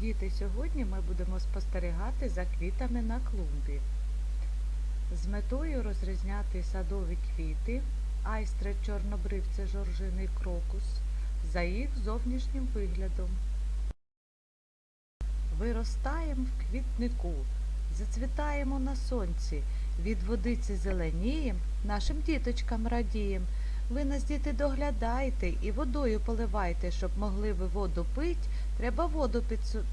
Діти, сьогодні ми будемо спостерігати за квітами на клумбі. З метою розрізняти садові квіти, айстри чорнобривце жоржини крокус за їх зовнішнім виглядом. Виростаємо в квітнику, зацвітаємо на сонці, від водиці зеленієм, нашим діточкам радієм. Ви нас, діти, доглядайте і водою поливайте, щоб могли ви воду пить, треба воду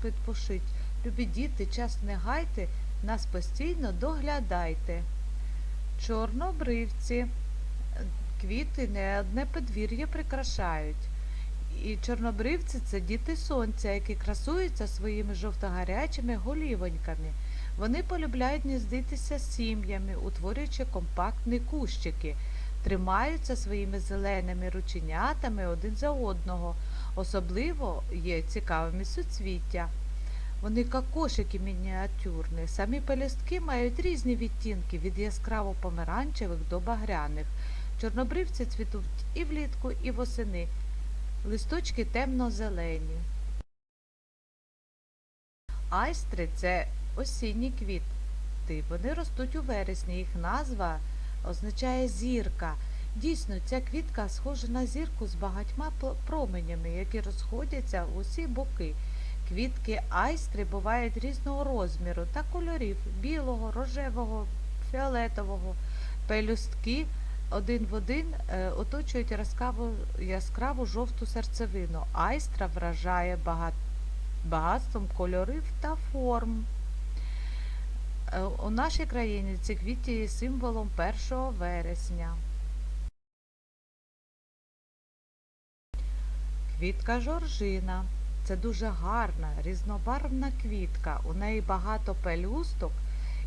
підпушить. Любі діти, час не гайте, нас постійно доглядайте. Чорнобривці, квіти не одне подвір'я прикрашають. І чорнобривці це діти сонця, які красуються своїми жовтогарячими голівоньками. Вони полюбляють гніздитися сім'ями, утворюючи компактні кущики, тримаються своїми зеленими рученятами один за одного. Особливо є цікавими суцвіття. Вони кокошики мініатюрні. Самі пелюстки мають різні відтінки від яскраво помаранчевих до багряних. Чорнобривці цвітуть і влітку, і восени. Листочки темно-зелені. Айстри це осінні квіти. Вони ростуть у вересні. Їх назва означає зірка. Дійсно, ця квітка схожа на зірку з багатьма променями, які розходяться в усі боки. Квітки айстри бувають різного розміру та кольорів білого, рожевого, фіолетового. Пелюстки один в один е, оточують яскраву, яскраву жовту серцевину. Айстра вражає багат, багатством кольорів та форм. Е, У нашій країні ці квіти є символом 1 вересня. Квітка жоржина. Це дуже гарна, різнобарвна квітка. У неї багато пелюсток,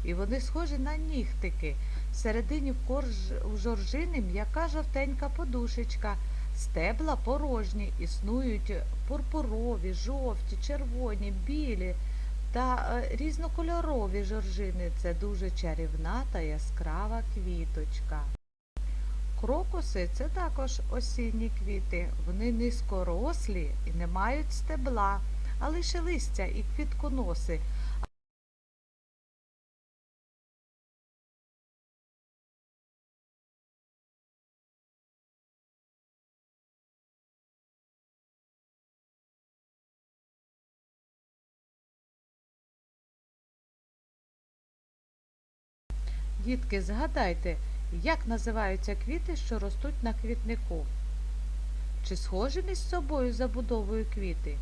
і вони схожі на нігтики. Всередині в корж... у жоржини м'яка жовтенька подушечка. Стебла порожні, існують пурпурові, жовті, червоні, білі та е, різнокольорові жоржини. Це дуже чарівна та яскрава квіточка. Крокуси це також осінні квіти. Вони низькорослі і не мають стебла, а лише листя і квітконоси. Дітки, згадайте, як називаються квіти, що ростуть на квітнику? Чи схожі між собою забудовою квіти?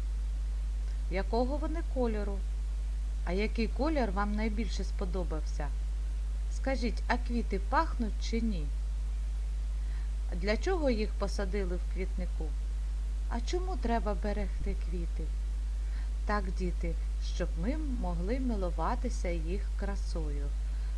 Якого вони кольору? А який колір вам найбільше сподобався? Скажіть, а квіти пахнуть чи ні? Для чого їх посадили в квітнику? А чому треба берегти квіти? Так, діти, щоб ми могли милуватися їх красою.